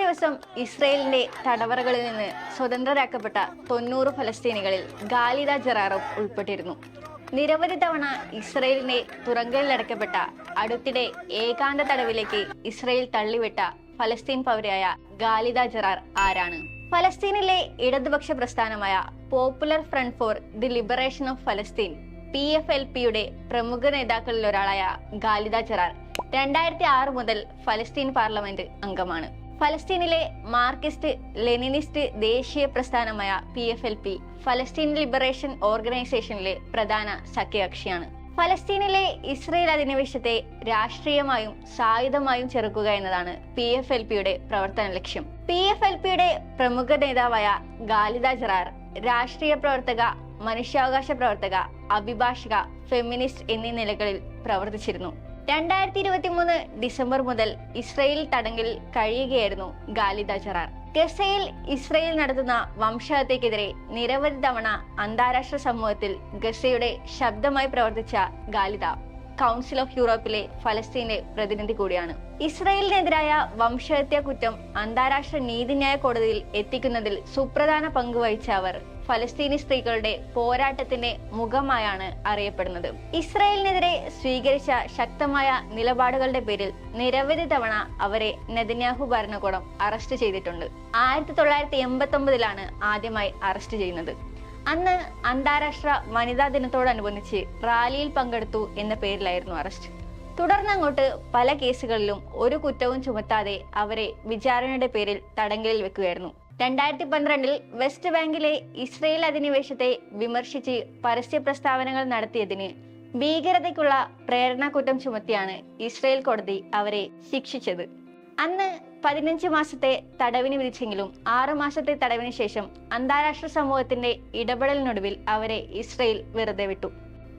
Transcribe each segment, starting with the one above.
ദിവസം ഇസ്രയേലിന്റെ തടവറകളിൽ നിന്ന് സ്വതന്ത്രരാക്കപ്പെട്ട തൊണ്ണൂറ് ഫലസ്തീനികളിൽ ഗാലിദ ജറാറും ഉൾപ്പെട്ടിരുന്നു. നിരവധി തവണ ഇസ്രയേലിന്റെ തുറങ്കലിലടക്കപ്പെട്ട അടുത്തിടെ ഏകാന്ത തടവിലേക്ക് ഇസ്രയേൽ തള്ളിവിട്ട ഫലസ്തീൻ പൗരയായ ഗാലിദ ജറാർ ആരാണ്? ഫലസ്തീനിലെ ഇടതുപക്ഷ പ്രസ്ഥാനമായ popular front for the liberation of ഫലസ്തീൻ പി എഫ് എൽ പിയുടെ പ്രമുഖ നേതാക്കളിൽ ഒരാളായ ഗാലിദ ജറാർ രണ്ടായിരത്തി ആറ് മുതൽ ഫലസ്തീൻ പാർലമെന്റ് അംഗമാണ്. ഫലസ്തീനിലെ മാർക്സിസ്റ്റ് ലെനിനിസ്റ്റ് ദേശീയ പ്രസ്ഥാനമായ പി എഫ് എൽ പി ഫലസ്തീൻ ലിബറേഷൻ ഓർഗനൈസേഷനിലെ പ്രധാന സഖ്യകക്ഷിയാണ്. ഫലസ്തീനിലെ ഇസ്രയേൽ അധിനിവേശത്തെ രാഷ്ട്രീയമായും സായുധമായും ചെറുക്കുക എന്നതാണ് പി എഫ് എൽ പിയുടെ പ്രവർത്തന ലക്ഷ്യം. പി എഫ് എൽ പിയുടെ പ്രമുഖ നേതാവായ ഗാലിദ ജറാർ രാഷ്ട്രീയ പ്രവർത്തക മനുഷ്യാവകാശ പ്രവർത്തക അഭിഭാഷക ഫെമിനിസ്റ്റ് എന്നീ നിലകളിൽ പ്രവർത്തിച്ചിരുന്നു. രണ്ടായിരത്തി ഇരുപത്തി മൂന്ന് ഡിസംബർ മുതൽ ഇസ്രയേൽ തടങ്കിൽ കഴിയുകയായിരുന്നു ഗാലിദ ജറാർ ഗസയിൽ ഇസ്രയേൽ നടത്തുന്ന വംശഹത്യക്കെതിരെ നിരവധി തവണ അന്താരാഷ്ട്ര സമൂഹത്തിൽ ഗസയുടെ ശബ്ദമായി പ്രവർത്തിച്ച ഗാലിദ കൗൺസിൽ ഓഫ് യൂറോപ്പിലെ ഫലസ്തീനിലെ പ്രതിനിധി കൂടിയാണ്. ഇസ്രയേലിനെതിരായ വംശഹത്യ കുറ്റം അന്താരാഷ്ട്ര നീതിന്യായ കോടതിയിൽ എത്തിക്കുന്നതിൽ സുപ്രധാന പങ്ക് വഹിച്ച അവർ ഫലസ്തീനി സ്ത്രീകളുടെ പോരാട്ടത്തിന്റെ മുഖമായാണ് അറിയപ്പെടുന്നത്. ഇസ്രായേലിനെതിരെ സ്വീകരിച്ച ശക്തമായ നിലപാടുകളുടെ പേരിൽ നിരവധി തവണ അവരെ നെതന്യാഹു ഭരണകൂടം അറസ്റ്റ് ചെയ്തിട്ടുണ്ട്. ആയിരത്തി തൊള്ളായിരത്തി എൺപത്തി ഒമ്പതിലാണ് ആദ്യമായി അറസ്റ്റ് ചെയ്യുന്നത്. അന്ന് അന്താരാഷ്ട്ര വനിതാ ദിനത്തോടനുബന്ധിച്ച് റാലിയിൽ പങ്കെടുത്തു എന്ന പേരിലായിരുന്നു അറസ്റ്റ്. തുടർന്ന് അങ്ങോട്ട് പല കേസുകളിലും ഒരു കുറ്റവും ചുമത്താതെ അവരെ വിചാരണയുടെ പേരിൽ തടങ്കലിൽ വെക്കുകയായിരുന്നു. രണ്ടായിരത്തി പന്ത്രണ്ടിൽ വെസ്റ്റ് ബാങ്കിലെ ഇസ്രയേൽ അധിനിവേശത്തെ വിമർശിച്ച് പരസ്യ പ്രസ്താവനകൾ നടത്തിയതിന് ഭീകരതയ്ക്കുള്ള പ്രേരണാകുറ്റം ചുമത്തിയാണ് ഇസ്രയേൽ കോടതി അവരെ ശിക്ഷിച്ചത്. അന്ന് പതിനഞ്ച് മാസത്തെ തടവിന് വിധിച്ചെങ്കിലും ആറു മാസത്തെ തടവിന് ശേഷം അന്താരാഷ്ട്ര സമൂഹത്തിന്റെ ഇടപെടലിനൊടുവിൽ അവരെ ഇസ്രയേൽ വെറുതെ വിട്ടു.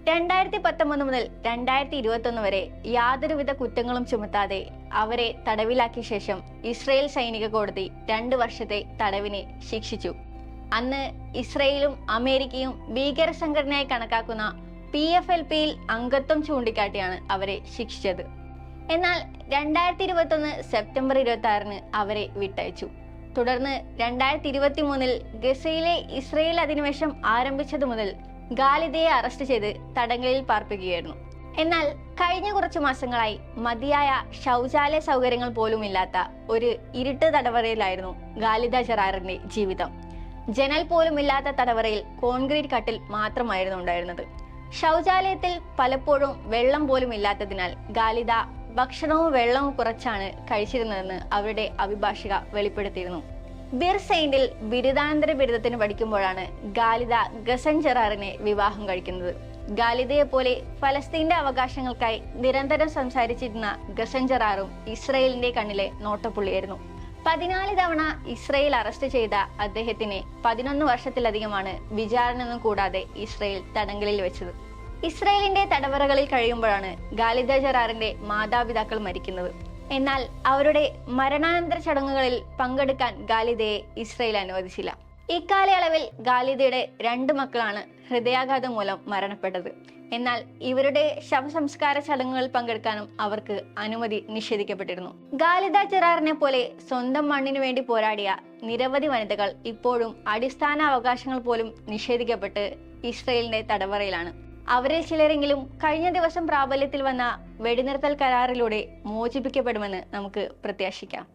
രണ്ടായിരത്തി പത്തൊമ്പത് മുതൽ രണ്ടായിരത്തി ഇരുപത്തി ഒന്ന് വരെ യാതൊരുവിധ കുറ്റങ്ങളും ചുമത്താതെ അവരെ തടവിലാക്കിയ ശേഷം ഇസ്രയേൽ സൈനിക കോടതി രണ്ടു വർഷത്തെ തടവിനെ ശിക്ഷിച്ചു. അന്ന് ഇസ്രയേലും അമേരിക്കയും ഭീകര സംഘടനയായി കണക്കാക്കുന്ന പി എഫ് എൽ പിയിൽ അംഗത്വം ചൂണ്ടിക്കാട്ടിയാണ് അവരെ ശിക്ഷിച്ചത്. എന്നാൽ രണ്ടായിരത്തി ഇരുപത്തി ഒന്ന് സെപ്റ്റംബർ ഇരുപത്തി ആറിന് അവരെ വിട്ടയച്ചു. തുടർന്ന് രണ്ടായിരത്തി ഇരുപത്തി മൂന്നിൽ ഗസയിലെ ഇസ്രയേൽ അധിനിവേശം ആരംഭിച്ചതു മുതൽ ഗാലിദയെ അറസ്റ്റ് ചെയ്ത് തടങ്കലിൽ പാർപ്പിക്കുകയായിരുന്നു. എന്നാൽ കഴിഞ്ഞ കുറച്ചു മാസങ്ങളായി മതിയായ ശൗചാലയ സൗകര്യങ്ങൾ പോലും ഇല്ലാത്ത ഒരു ഇരുട്ട് തടവറയിലായിരുന്നു ഗാലിദ ജറാറിന്റെ ജീവിതം. ജനൽ പോലും ഇല്ലാത്ത തടവറയിൽ കോൺക്രീറ്റ് കട്ടിൽ മാത്രമായിരുന്നു ഉണ്ടായിരുന്നത്. ശൗചാലയത്തിൽ പലപ്പോഴും വെള്ളം പോലും ഇല്ലാത്തതിനാൽ ഗാലിദ ഭക്ഷണവും വെള്ളവും കുറച്ചാണ് കഴിച്ചിരുന്നതെന്ന് അവരുടെ അഭിഭാഷിക വെളിപ്പെടുത്തിയിരുന്നു. ബിർ സെയിന്റിൽ ബിരുദാനന്തര ബിരുദത്തിന് പഠിക്കുമ്പോഴാണ് ഗാലിദ ഗസൻ ജെറാറിനെ വിവാഹം കഴിക്കുന്നത്. ഗാലിദയെ പോലെ ഫലസ്തീന്റെ അവകാശങ്ങൾക്കായി നിരന്തരം സംസാരിച്ചിരുന്ന ഗസൻ ജെറാറും ഇസ്രയേലിന്റെ കണ്ണിലെ നോട്ടപ്പുള്ളിയായിരുന്നു. പതിനാല് തവണ ഇസ്രയേൽ അറസ്റ്റ് ചെയ്ത അദ്ദേഹത്തിനെ പതിനൊന്ന് വർഷത്തിലധികമാണ് വിചാരണ കൂടാതെ ഇസ്രയേൽ തടങ്കലിൽ വെച്ചത്. ഇസ്രയേലിന്റെ തടവറകളിൽ കഴിയുമ്പോഴാണ് ഗാലിദ ജറാറിന്റെ മാതാപിതാക്കൾ മരിക്കുന്നത്. എന്നാൽ അവരുടെ മരണാനന്തര ചടങ്ങുകളിൽ പങ്കെടുക്കാൻ ഗാലിദയെ ഇസ്രയേൽ അനുവദിച്ചില്ല. ഇക്കാലയളവിൽ ഗാലിദയുടെ രണ്ട് മക്കളാണ് ഹൃദയാഘാതം മൂലം മരണപ്പെട്ടത്. എന്നാൽ ഇവരുടെ ശവസംസ്കാര ചടങ്ങുകളിൽ പങ്കെടുക്കാനും അവർക്ക് അനുമതി നിഷേധിക്കപ്പെട്ടിരുന്നു. ഗാലിദ ചെറാറിനെ പോലെ സ്വന്തം മണ്ണിനു വേണ്ടി പോരാടിയ നിരവധി വനിതകൾ ഇപ്പോഴും അടിസ്ഥാന അവകാശങ്ങൾ പോലും നിഷേധിക്കപ്പെട്ട് ഇസ്രയേലിന്റെ തടവറയിലാണ്. അവരിൽ ചിലരെങ്കിലും കഴിഞ്ഞ ദിവസം പ്രാബല്യത്തിൽ വന്ന വെടിനിർത്തൽ കരാറിലൂടെ മോചിപ്പിക്കപ്പെടുമെന്ന് നമുക്ക് പ്രത്യാശിക്കാം.